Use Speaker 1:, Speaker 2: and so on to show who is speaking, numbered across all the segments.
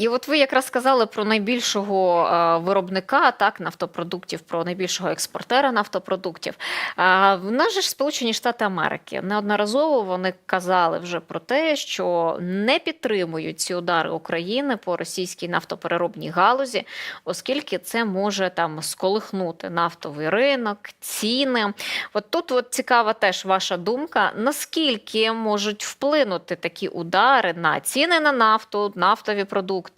Speaker 1: і от ви якраз сказали про найбільшого е, виробника так нафтопродуктів, про найбільшого експортера нафтопродуктів. А в нас же ж Сполучені Штати Америки неодноразово вони казали вже про те, що не підтримують ці удари України по російській нафтопереробній галузі, оскільки це може там сколихнути нафтовий ринок, ціни. От тут от цікава теж ваша думка. Наскільки можуть вплинути такі удари на ціни на нафту, нафтові продукти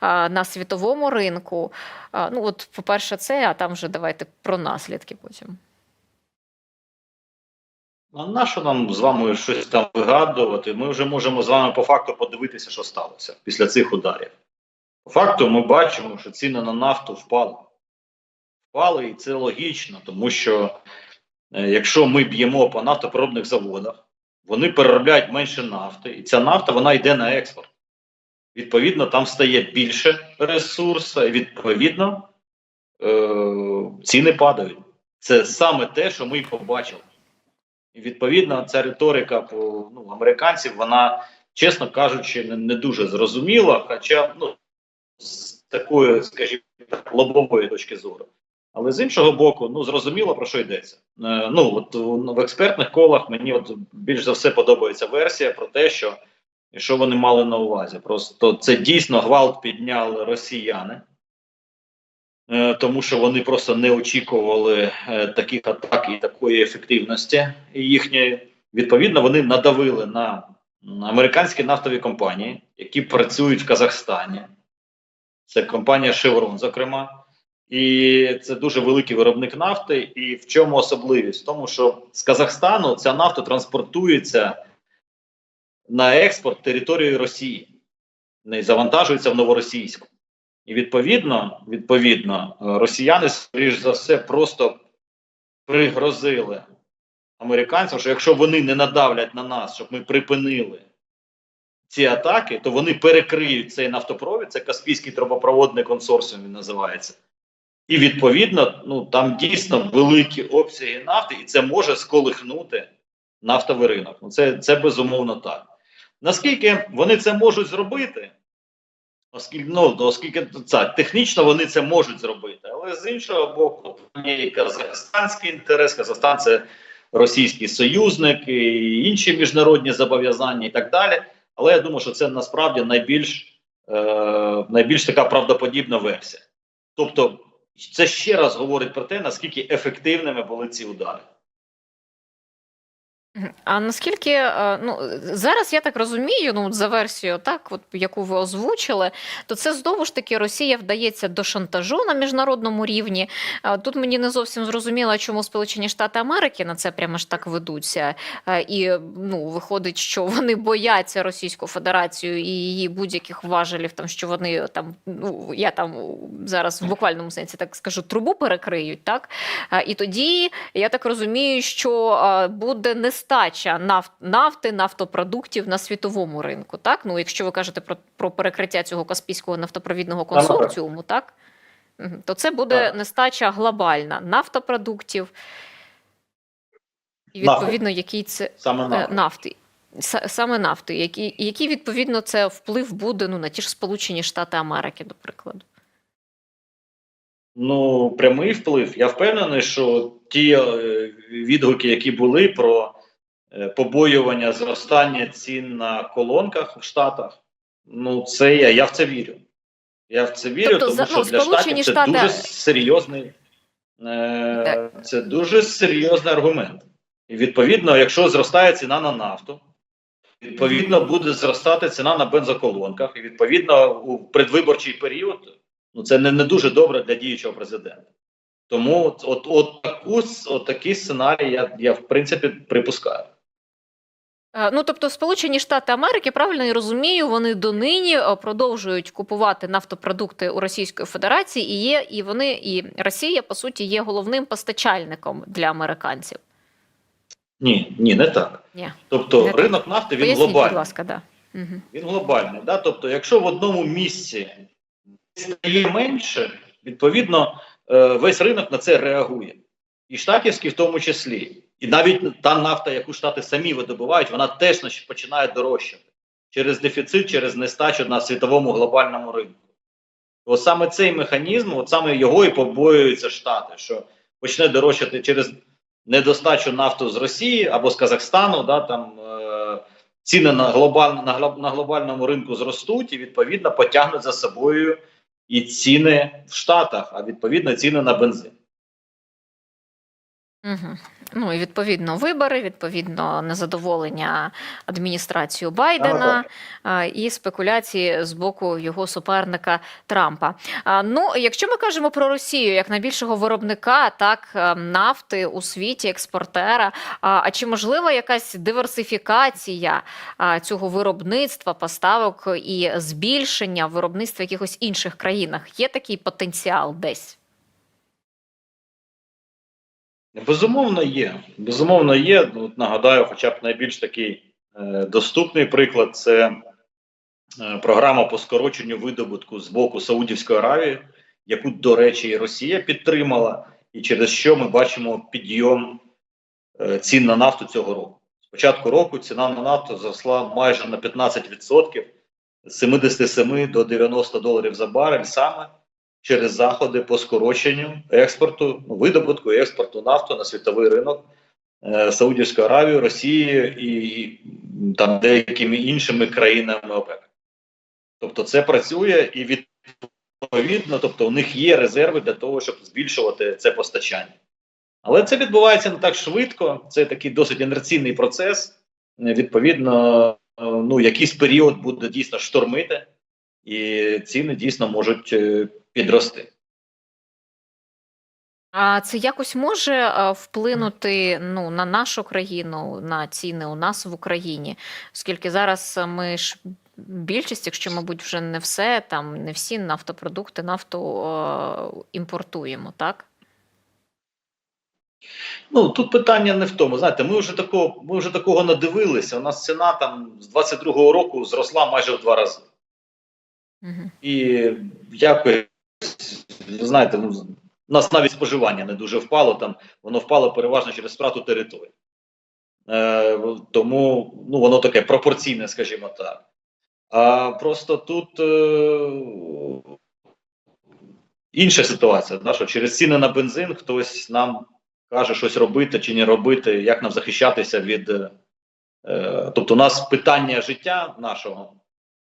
Speaker 1: а, на світовому ринку? Ну, от, по-перше, це, а там вже давайте про наслідки потім.
Speaker 2: А на що нам з вами щось там вигадувати? Ми вже можемо з вами по факту подивитися, що сталося після цих ударів. По факту, ми бачимо, що ціни на нафту впали. Впали, і це логічно, тому що е, якщо ми б'ємо по нафтопереробних заводах, вони переробляють менше нафти, і ця нафта вона йде на експорт. Відповідно, там стає більше ресурсу, відповідно е- ціни падають. Це саме те, що ми і побачили. І відповідно, ця риторика ну, американців, вона, чесно кажучи, не, дуже зрозуміла, хоча ну, з такої, скажімо лобової точки зору. Але з іншого боку, ну зрозуміло про що йдеться. Е, ну от в експертних колах мені от більш за все подобається версія про те, що що вони мали на увазі. Просто це дійсно гвалт підняли росіяни. Е, тому що вони просто не очікували е, таких атак і такої ефективності їхньої. Відповідно, вони надавили на на американські нафтові компанії, які працюють в Казахстані. Це компанія Chevron, зокрема. І це дуже великий виробник нафти. І в чому особливість? В тому, що з Казахстану ця нафта транспортується на експорт територією Росії, не завантажується в Новоросійську. І відповідно, відповідно, росіяни, скоріш за все, просто пригрозили американцям, що якщо вони не надавлять на нас, щоб ми припинили ці атаки, то вони перекриють цей нафтопровід, це Каспійський трубопроводний консорціум він називається. І відповідно, ну там дійсно великі обсяги нафти, і це може сколихнути нафтовий ринок. Ну, це, це безумовно так. Наскільки вони це можуть зробити? Оскільки ну оскільки це технічно вони це можуть зробити, але з іншого боку, є казахстанський інтерес. Казахстан це російський союзник, і інші міжнародні зобов'язання і так далі. Але я думаю, що це насправді найбільш, е, найбільш така правдоподібна версія. Тобто, це ще раз говорить про те, наскільки ефективними були ці удари.
Speaker 1: А наскільки е, ну зараз я так розумію, ну за версією, так от яку ви озвучили, то це знову ж таки Росія вдається до шантажу на міжнародному рівні. Тут мені не зовсім зрозуміло, чому Сполучені Штати Америки на це прямо ж так ведуться. Е, І ну виходить, що вони бояться Російську Федерацію і її будь-яких важелів, там що вони там ну я там зараз в буквальному сенсі так скажу, трубу перекриють, так Е, і тоді я так розумію, що буде нестача наф- нафти, нафтопродуктів на світовому ринку. Так, ну якщо ви кажете про, про перекриття цього Каспійського нафтопровідного консорціуму, так то це буде
Speaker 2: Так.
Speaker 1: нестача глобальна нафтопродуктів, і відповідно, який це
Speaker 2: Саме
Speaker 1: е, нафти. Саме нафти, які, які відповідно це вплив буде ну, на ті ж Сполучені Штати Америки, до прикладу.
Speaker 2: Ну, прямий вплив. Я впевнений, що ті е, відгуки, які були про побоювання зростання цін на колонках в Штатах, ну це я, я в це вірю. Я в це вірю,
Speaker 1: Тобто,
Speaker 2: тому що
Speaker 1: ну,
Speaker 2: для штатів це
Speaker 1: Штати-
Speaker 2: дуже серйозний, е, це дуже серйозний аргумент. І відповідно, якщо зростає ціна на нафту, відповідно буде зростати ціна на бензоколонках, і відповідно у предвиборчий період ну це не, не дуже добре для діючого президента. Тому от, от, от, таку, от такий сценарій я, я в принципі припускаю.
Speaker 1: Е, Ну, тобто, Сполучені Штати Америки, правильно я розумію, вони донині е, продовжують купувати нафтопродукти у Російської Федерації, і є, і вони, і Росія, по суті, є головним постачальником для американців.
Speaker 2: Ні, ні, не так.
Speaker 1: Ні,
Speaker 2: Тобто
Speaker 1: Не так.
Speaker 2: ринок нафти він
Speaker 1: поясніть, будь ласка, да. Угу.
Speaker 2: Він глобальний. Да? Тобто, якщо в одному місці стає менше, відповідно е, весь ринок на це реагує. І штатівський в тому числі. І навіть та нафта, яку штати самі видобувають, вона теж починає дорожчати. через дефіцит, через нестачу на світовому глобальному ринку. Ось саме цей механізм, от саме його і побоюються Штати, що почне дорожчати через недостачу нафту з Росії або з Казахстану, да, там е, ціни на, глобаль, на, на глобальному ринку зростуть і відповідно потягнуть за собою і ціни в Штатах, а відповідно ціни на бензин.
Speaker 1: Угу. Ну і відповідно вибори, відповідно незадоволення адміністрацією Байдена а, і спекуляції з боку його суперника Трампа. А, ну, якщо ми кажемо про Росію як найбільшого виробника так е, нафти у світі, експортера, а, а чи можлива якась диверсифікація а, цього виробництва, поставок і збільшення виробництва в якихось інших країнах? Є такий потенціал десь?
Speaker 2: Безумовно, є. Безумовно, є. От нагадаю, хоча б найбільш такий е, доступний приклад це е, програма по скороченню видобутку з боку Саудівської Аравії, яку, до речі, і Росія підтримала, і через що ми бачимо підйом е, цін на нафту цього року. З початку року ціна на нафту зросла майже на 15% з 77 до 90 доларів за барель саме через заходи по скороченню експорту, ну, видобутку і експорту нафту на світовий ринок е, Саудівської Аравії, Росії і, і там деякими іншими країнами ОПЕК. Тобто це працює і відповідно, тобто у них є резерви для того, щоб збільшувати це постачання. Але це відбувається не так швидко, це такий досить інерційний процес. Відповідно, е, ну якийсь період буде дійсно штормити, і ціни дійсно можуть е, підрости.
Speaker 1: А це якось може е, вплинути ну, на нашу країну, на ціни у нас в Україні, оскільки зараз е, ми ж більшість, якщо, мабуть, вже не все, там не всі нафтопродукти, нафту е, імпортуємо, так?
Speaker 2: Ну тут питання не в тому. Знаєте, ми вже такого, ми вже такого надивилися. У нас ціна там з 22-го року зросла майже в два рази. І якось знаєте, ну у нас навіть споживання не дуже впало. Там воно впало переважно через втрату території. Е, тому ну воно таке пропорційне, скажімо так. А просто тут е, інша ситуація, да, що через ціни на бензин хтось нам каже щось робити чи не робити, як нам захищатися від. Е, тобто, у нас питання життя нашого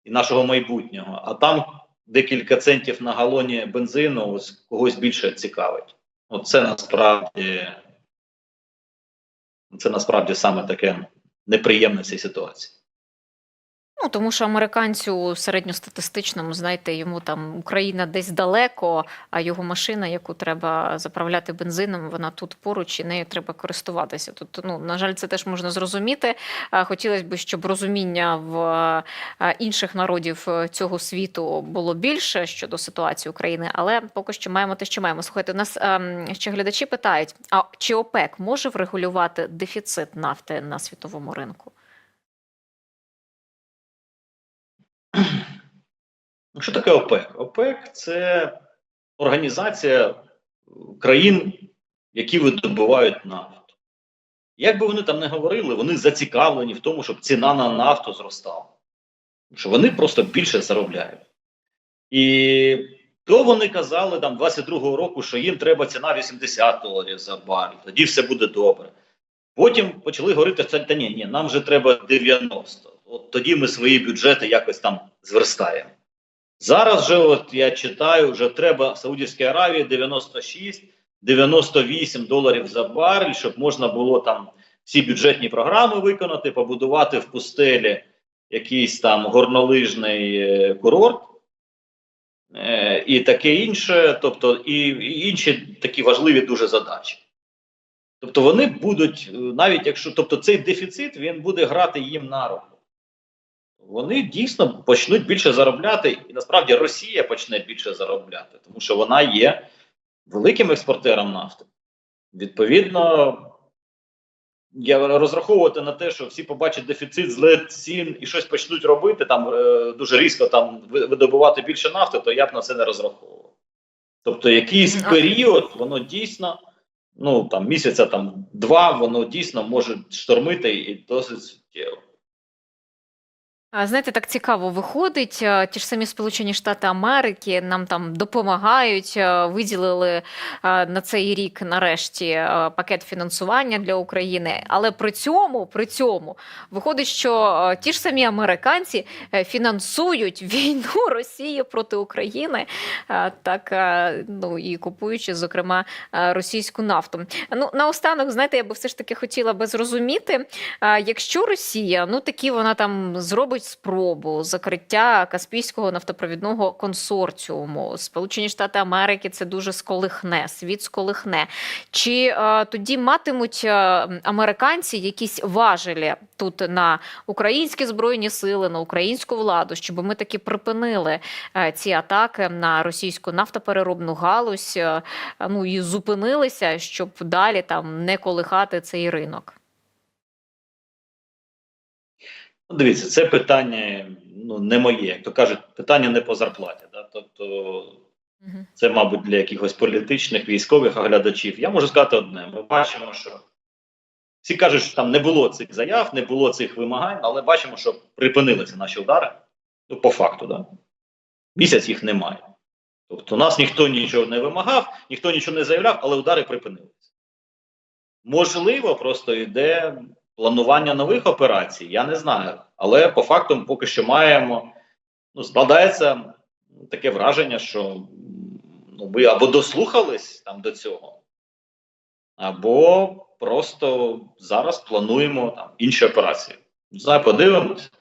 Speaker 2: і нашого майбутнього, а там декілька центів на галоні бензину ось когось більше цікавить. Оце насправді це насправді саме таке неприємне в цій ситуації.
Speaker 1: Ну, тому що американцю середньостатистичному, знаєте, йому там Україна десь далеко, а його машина, яку треба заправляти бензином, вона тут поруч і нею треба користуватися. Тут, ну, на жаль, це теж можна зрозуміти. Хотілося б, щоб розуміння в інших народів е, цього світу було більше щодо ситуації України, але поки що маємо те, що маємо. Слухайте, нас ем, ще глядачі питають: а чи ОПЕК може врегулювати дефіцит нафти на світовому ринку?
Speaker 2: Що таке ОПЕК? ОПЕК це організація країн, які видобувають нафту. Як би вони там не говорили, вони зацікавлені в тому, щоб ціна на нафту зростала. Що вони просто більше заробляють. І то вони казали там 22-го року, що їм треба ціна 80 доларів за барель, тоді все буде добре. Потім почали говорити, що та ні, ні, нам вже треба 90. От тоді ми свої бюджети якось там зверстаємо. Зараз же, от я читаю, вже треба Саудівській Аравії 96, 98 доларів за барель, щоб можна було там всі бюджетні програми виконати, побудувати в пустелі якийсь там горнолижний е, курорт. е, І таке інше, тобто і, і інші такі важливі дуже задачі. Тобто вони будуть, е, навіть якщо тобто цей дефіцит він буде грати їм на руку. Вони дійсно почнуть більше заробляти, і насправді Росія почне більше заробляти, тому що вона є великим експортером нафти. Відповідно, я розраховувати на те, що всі побачать дефіцит злет цін і щось почнуть робити там е, дуже різко там видобувати більше нафти, то я б на це не розраховував. Тобто, якийсь період, воно дійсно, ну там місяця там два, воно дійсно може штормити і досить суттєво.
Speaker 1: Знаєте, так цікаво виходить. Ті ж самі Сполучені Штати Америки нам там допомагають, виділили на цей рік нарешті пакет фінансування для України. Але при цьому, при цьому виходить, що ті ж самі американці е, фінансують війну Росії проти України, так ну і купуючи, зокрема, російську нафту. Ну наостанок, знаєте, я би все ж таки хотіла би зрозуміти. Якщо Росія, ну такі вона там зробить спробу закриття Каспійського нафтопровідного консорціуму, Сполучені Штати Америки це дуже сколихне, світ сколихне. Чи а, тоді матимуть а, американці якісь важелі тут на українські збройні сили, на українську владу, щоб ми таки припинили е, ці атаки на російську нафтопереробну галузь, е, ну і зупинилися, щоб далі там не колихати цей ринок?
Speaker 2: Дивіться, це питання ну, не моє, як то кажуть, питання не по зарплаті. Да? Тобто це, мабуть, для якихось політичних, військових оглядачів. Я можу сказати одне: ми бачимо, що всі кажуть, що там не було цих заяв, не було цих вимагань, але бачимо, що припинилися наші удари. Ну, по факту, да. місяць їх немає. Тобто нас ніхто нічого не вимагав, ніхто нічого не заявляв, але удари припинилися. Можливо, просто йде планування нових операцій, я не знаю. Але по факту поки що маємо, ну, складається таке враження, що ну, ми або дослухались там до цього, або просто зараз плануємо там інші операції. Не знаю, подивимось.